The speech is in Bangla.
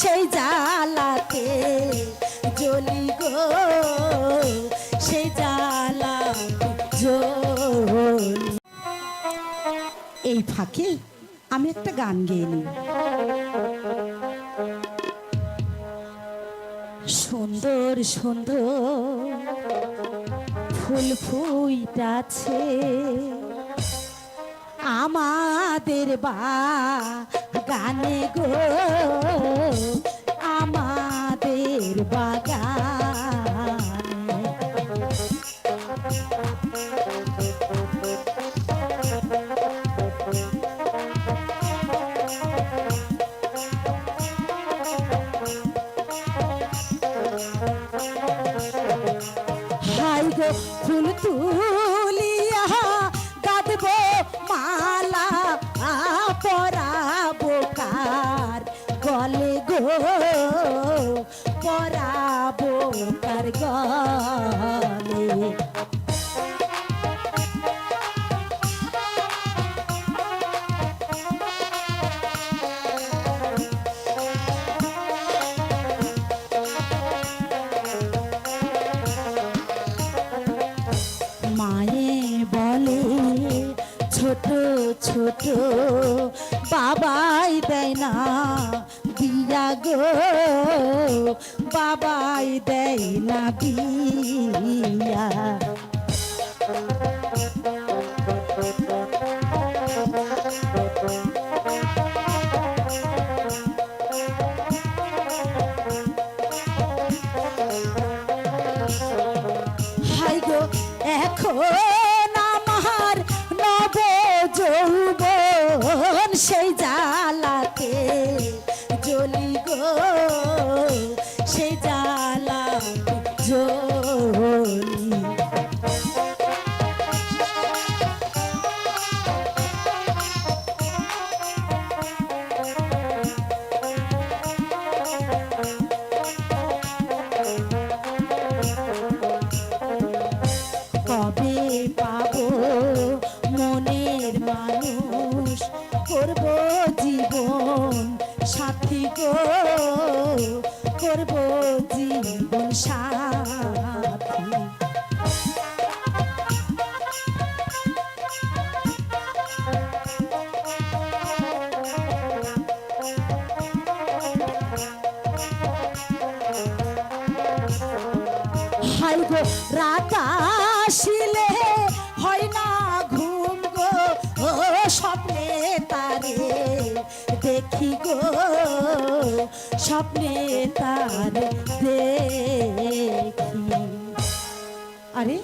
সেই জ্বালাতে জ্বলি গো, সেই জ্বলি। এই ফাঁকে আমি একটা গান গেয়ে সুন্দর সুন্দর ফুল ফুইটাছে। আমাদের বা গানে গো আমাদের বাগানে। হাই গো ফুল তুলিয়া পরাবো কার ছোট বাবাই দেয় না বিয়া গো। বাবাই দেয় না গো এখন সেই জ্বালাতে জ্বলি গো সেই মানুষ করব জীবন সাথী গো করব জীবন সাথী। হাই গো রাত আসিলে স্বপ্নে তার দেখি। আরে